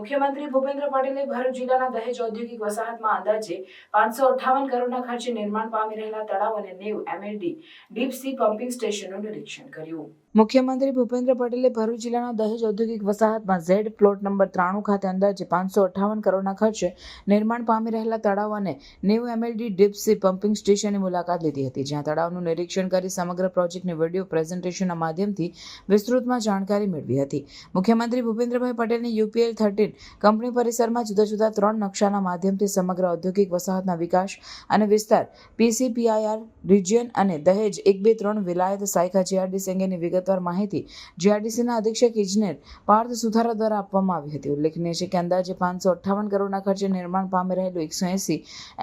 મુખ્યમંત્રી ભૂપેન્દ્ર પટેલે ભરૂચ જિલ્લાના દહેજ ઔદ્યોગિક વસાહતમાં અંદાજે પાંચસો અઠાવન કરોડના ખર્ચે નિર્માણ પામી રહેલા તળાવ અને નેવ એમએલડી ડીપ સી પમ્પિંગ સ્ટેશનનું નિરીક્ષણ કર્યું. મુખ્યમંત્રી ભૂપેન્દ્ર પટેલે ભરૂચ જિલ્લાના દહેજ ઔદ્યોગિક વસાહતમાં ઝેડ પ્લોટ નંબર ત્રાણું ખાતે અંદાજે પાંચસો અઠાવન કરોડના ખર્ચે નિર્માણ પામી રહેલા તળાવ અને નેવું એમએલડી ડીપસી પમ્પિંગ સ્ટેશનની મુલાકાત લીધી હતી, જ્યાં તળાવનું નિરીક્ષણ કરી સમગ્ર પ્રોજેક્ટની વીડિયો પ્રેઝન્ટેશનના માધ્યમથી વિસ્તૃતમાં જાણકારી મેળવી હતી. મુખ્યમંત્રી ભૂપેન્દ્રભાઈ પટેલની યુપીએલ થર્ટીન કંપની પરિસરમાં જુદા જુદા ત્રણ નકશાના માધ્યમથી સમગ્ર ઔદ્યોગિક વસાહતના વિકાસ અને વિસ્તાર, પીસીપીઆઈઆર, રિજિયન અને દહેજ એક બે ત્રણ વિલાયત સાયકા જીઆરડીસી અંગેની વિગતવાર માહિતી જીઆરડીસીના અધિક્ષક ઇજનેર પાર્થ સુથારા દ્વારા આપવામાં આવી હતી. ઉલ્લેખનીય છે કે અંદાજે પાંચસો અઠ્ઠાવન કરોડના ખર્ચે નિર્માણ પામી રહેલું એકસો એંસી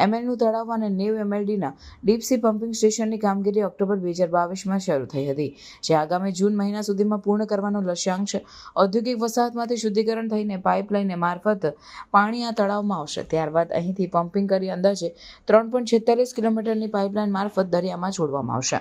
એમએલનું તળાવ અને નેવ એમએલડીના ડીપસી પમ્પિંગ સ્ટેશનની કામગીરી ઓક્ટોબર બે હજાર બાવીસમાં શરૂ થઈ હતી, જે આગામી જૂન મહિના સુધીમાં પૂર્ણ કરવાનો લક્ષ્યાંક છે. ઔદ્યોગિક વસાહતમાંથી શુદ્ધિકરણ થઈને પાઇપલાઇન મારફત પાણી આ તળાવમાં આવશે. ત્યારબાદ અહીંથી પમ્પિંગ કરી અંદાજે ત્રણ પોઈન્ટ છેતાલીસ કિલોમીટરની પાઇપલાઇન મારફત દરિયામાં છોડવામાં આવશે.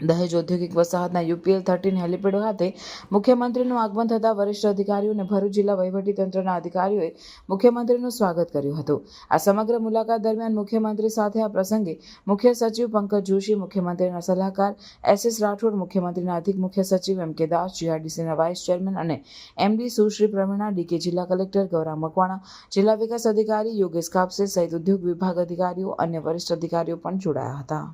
દહેજ ઔદ્યોગિક વસાહતના યુપીએલ થર્ટીન હેલિપેડ ખાતે મુખ્યમંત્રીનું આગમન થતાં વરિષ્ઠ અધિકારીઓ અને ભરૂચ જિલ્લા વહીવટીતંત્રના અધિકારીઓએ મુખ્યમંત્રીનું સ્વાગત કર્યું હતું. આ સમગ્ર મુલાકાત દરમિયાન મુખ્યમંત્રી સાથે આ પ્રસંગે મુખ્ય સચિવ પંકજ જોશી, મુખ્યમંત્રીના સલાહકાર એસ એસ રાઠોડ, મુખ્યમંત્રીના અધિક મુખ્ય સચિવ એમ કે દાસ, જીઆરડીસીના વાઇસ ચેરમેન અને એમડી સુશ્રી પ્રવીણા ડીકે જિલ્લા કલેક્ટર ગૌરા મકવાણા, જિલ્લા વિકાસ અધિકારી યોગેશ કાપસે સહિત ઉદ્યોગ વિભાગ અધિકારીઓ, અન્ય વરિષ્ઠ અધિકારીઓ પણ જોડાયા હતા.